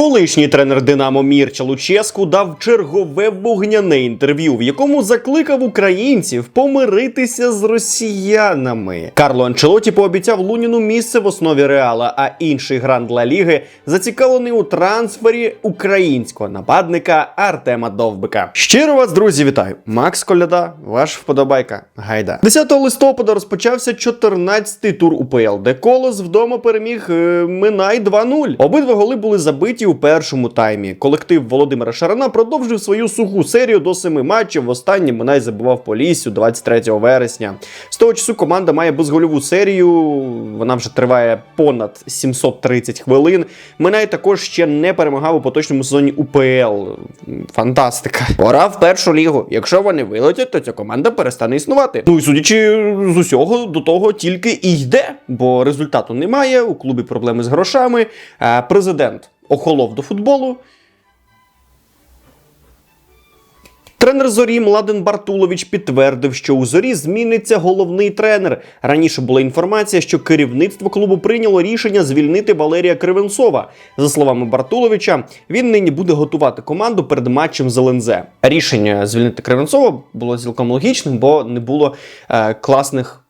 Колишній тренер Динамо Мірча Луческу дав чергове вогняне інтерв'ю, в якому закликав українців помиритися з росіянами. Карло Анчелоті пообіцяв Луніну місце в основі реала, а інший гранд Ла Ліги зацікавлений у трансфері українського нападника Артема Довбика. Щиро вас, друзі, вітаю! Макс Коляда, ваш вподобайка. Гайда. 10 листопада розпочався 14-й тур УПЛ, де Колос вдома переміг е, Минай 2-0. Обидва голи були забиті у першому таймі. Колектив Володимира Шарана продовжив свою суху серію до семи матчів. Востаннє Минай забивав по лісю 23 вересня. З того часу команда має безгольову серію. Вона вже триває понад 730 хвилин. Минай також ще не перемагав у поточному сезоні УПЛ. Фантастика. Пора в першу лігу. Якщо вони вилетять, то ця команда перестане існувати. Ну і судячи з усього, до того тільки і йде, бо результату немає. У клубі проблеми з грошами. Е, Президент охолов до футболу. Тренер зорі Младен Бартулович підтвердив, що у зорі зміниться головний тренер. Раніше була інформація, що керівництво клубу прийняло рішення звільнити Валерія Кривенцова. За словами Бартуловича, він нині буде готувати команду перед матчем з ЛНЗ. Рішення звільнити Кривенцова було цілком логічним, бо не було е, класних.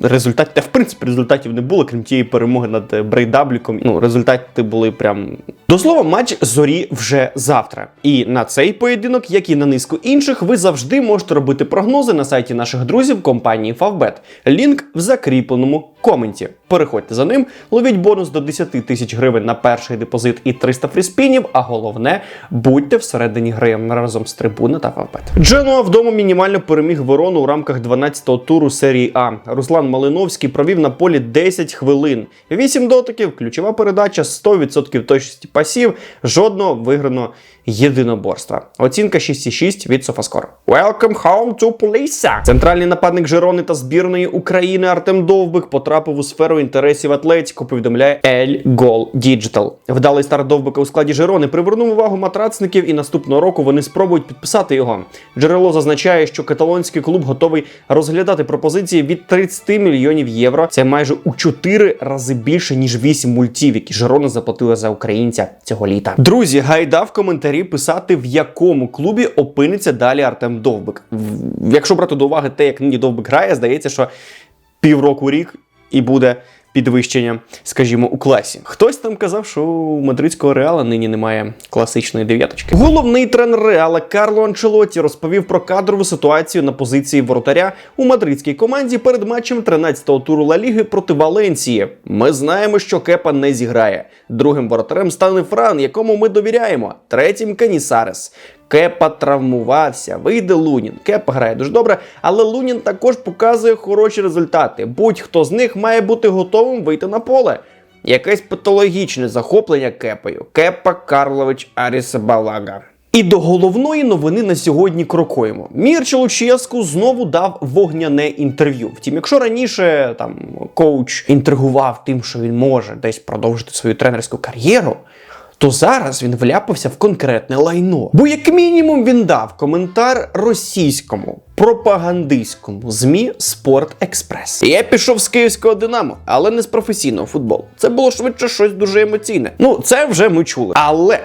Результатів, та в принципі результатів не було, крім тієї перемоги над е, Брейдабліком. Ну, результати були прям. До слова, матч зорі вже завтра. І на цей поєдинок, як і на низку інших, ви завжди можете робити прогнози на сайті наших друзів компанії Favbet. Лінк в закріпленому коменті. Переходьте за ним, ловіть бонус до 10 тисяч гривень на перший депозит і 300 фріспінів. А головне, будьте всередині гри разом з трибуни та Favbet. Дженуа вдома мінімально переміг Верону у рамках 12-го туру серії А. Руслан Малиновський провів на полі 10 хвилин, 8 дотиків, ключова передача, 100% точності пасів, жодного виграного єдиноборства. Оцінка 6,6 від Софаскор. Welcome home to Полісся! Центральний нападник Жерони та збірної України Артем Довбик потрапив у сферу інтересів Атлетіко, повідомляє El Gol Digital. Вдалий старт Довбика у складі Жерони привернув увагу матрацників, і наступного року вони спробують підписати його. Джерело зазначає, що каталонський клуб готовий розглядати пропозиції від 30 мільйонів євро. Це майже у 4 рази більше ніж 8 мультів, які Жерона заплатила за українця цього літа. Друзі, гайда в коментарі писати, в якому клубі опиниться далі Артем Довбик. Якщо брати до уваги те, як нині Довбик грає, здається, що півроку рік і буде підвищення, скажімо, у класі. Хтось там казав, що у мадридського реала нині немає класичної дев'яточки. Головний тренер реала Карло Анчелоті розповів про кадрову ситуацію на позиції воротаря у мадридській команді перед матчем 13-го туру Ла Ліги проти Валенції. Ми знаємо, що Кепа не зіграє. Другим воротарем стане Фран, якому ми довіряємо. Третім Канісарес. Кепа травмувався, вийде Лунін. Кепа грає дуже добре, але Лунін також показує хороші результати. Будь-хто з них має бути готовим вийти на поле. Якесь патологічне захоплення кепою. Кепа Карлович Арісабалага. І до головної новини на сьогодні крокуємо. Мірча Луческу знову дав вогняне інтерв'ю. Втім, якщо раніше там коуч інтригував тим, що він може десь продовжити свою тренерську кар'єру, то зараз він вляпався в конкретне лайно. Бо, як мінімум, він дав коментар російському пропагандистському ЗМІ Спорт Експрес. Я пішов з київського Динамо, але не з професійного футболу. Це було швидше щось дуже емоційне. Ну, це вже ми чули. Але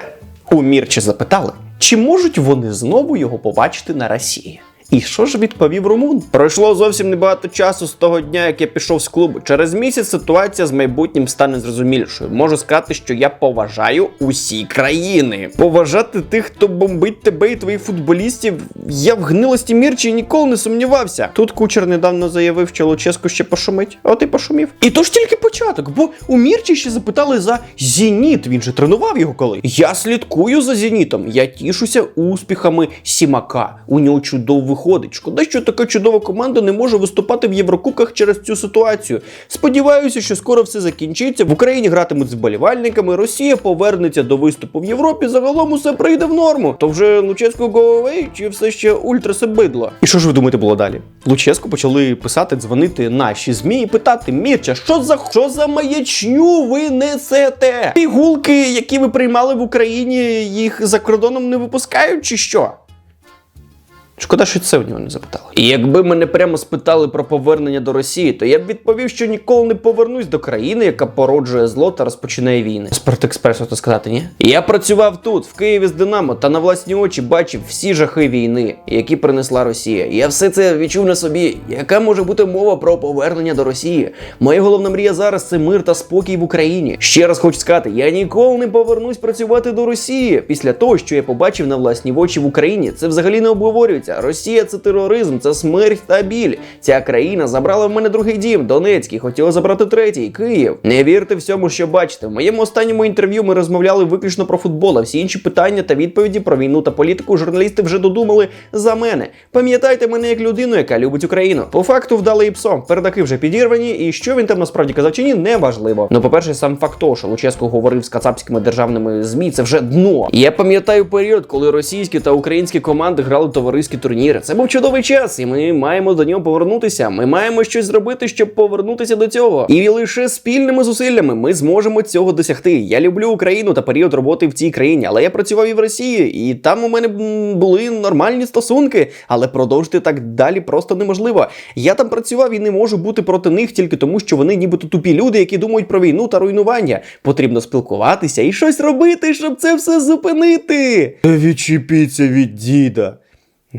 у Мірчі запитали, чи можуть вони знову його побачити на Росії. І що ж відповів румун? Пройшло зовсім небагато часу з того дня, як я пішов з клубу. Через місяць ситуація з майбутнім стане зрозумілішою. Можу сказати, що я поважаю усі країни. Поважати тих, хто бомбить тебе і твоїх футболістів. Я в гнилості Мірчі ніколи не сумнівався. Тут кучер недавно заявив, що Луческу ще пошумить. От і пошумів. І то ж тільки початок, бо у Мірчі ще запитали за Зеніт. Він же тренував його коли. Я слідкую за Зенітом. Я тішуся успіхами Сімака. У нього чудово виходить. Шкода, що така чудова команда не може виступати в Єврокубках через цю ситуацію. Сподіваюся, що скоро все закінчиться. В Україні гратимуть з болівальниками. Росія повернеться до виступу в Європі. Загалом усе прийде в норму. То вже go away чи все ще ультрасе бидло? І що ж ви думаєте було далі? Луческу почали писати, дзвонити наші змі і питати: Мірча, що за що за маячню ви несете? Пігулки, які ви приймали в Україні, їх за кордоном не випускають, чи що? Шкода, що це в нього не запитали. І якби мене прямо спитали про повернення до Росії, то я б відповів, що ніколи не повернусь до країни, яка породжує зло та розпочинає війни. Спортекспресу то сказати, ні? Я працював тут, в Києві з Динамо, та на власні очі бачив всі жахи війни, які принесла Росія. Я все це відчув на собі. Яка може бути мова про повернення до Росії? Моя головна мрія зараз це мир та спокій в Україні. Ще раз хочу сказати, я ніколи не повернусь працювати до Росії. Після того, що я побачив на власні очі в Україні, це взагалі не обговорюється. Росія це тероризм, це смерть та біль. Ця країна забрала в мене другий дім, Донецький, хотіла забрати третій, Київ. Не вірте всьому, що бачите. В моєму останньому інтерв'ю ми розмовляли виключно про футбол, а всі інші питання та відповіді про війну та політику журналісти вже додумали за мене. Пам'ятайте мене як людину, яка любить Україну. По факту вдали і псом. Передаки вже підірвані, і що він там насправді казав чи ні, не важливо. Ну, по-перше, сам факт того, що Луческо говорив з кацапськими державними змі, це вже дно. Я пам'ятаю період, коли російські та українські команди грали товариські турніри. Це був чудовий час, і ми маємо до нього повернутися. Ми маємо щось зробити, щоб повернутися до цього. І лише спільними зусиллями ми зможемо цього досягти. Я люблю Україну та період роботи в цій країні, але я працював і в Росії, і там у мене були нормальні стосунки, але продовжити так далі просто неможливо. Я там працював і не можу бути проти них тільки тому, що вони нібито тупі люди, які думають про війну та руйнування. Потрібно спілкуватися і щось робити, щоб це все зупинити. Відчепіться від діда.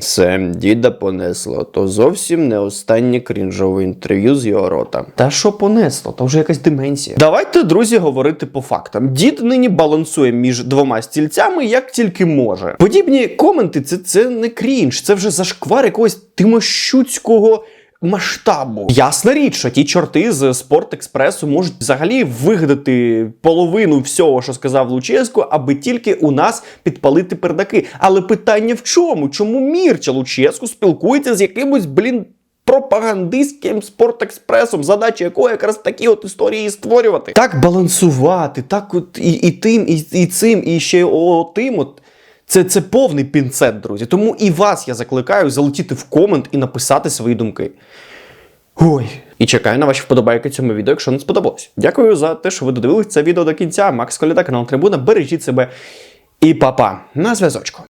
Це діда понесло, то зовсім не останнє крінжове інтерв'ю з його рота. Та що понесло? Та вже якась деменція. Давайте, друзі, говорити по фактам. Дід нині балансує між двома стільцями, як тільки може. Подібні коменти це, це не крінж, це вже зашквар якогось тимощуцького. Масштабу. Ясна річ, що ті чорти з Спорт-експресу можуть взагалі вигадати половину всього, що сказав Луческо, аби тільки у нас підпалити пердаки. Але питання в чому? Чому Мірча Луческо спілкується з якимось, блін, пропагандистським спорт-експресом, задача якого якраз такі от історії створювати. Так балансувати, так от і, і тим, і, і цим, і ще о, тим. От. Це, це повний пінцет, друзі. Тому і вас я закликаю залетіти в комент і написати свої думки. Ой. І чекаю на ваші вподобайки цьому відео, якщо не сподобалось. Дякую за те, що ви додивились це відео до кінця. Макс Коляда, канал Трибуна. Бережіть себе і па-па. На зв'язочку.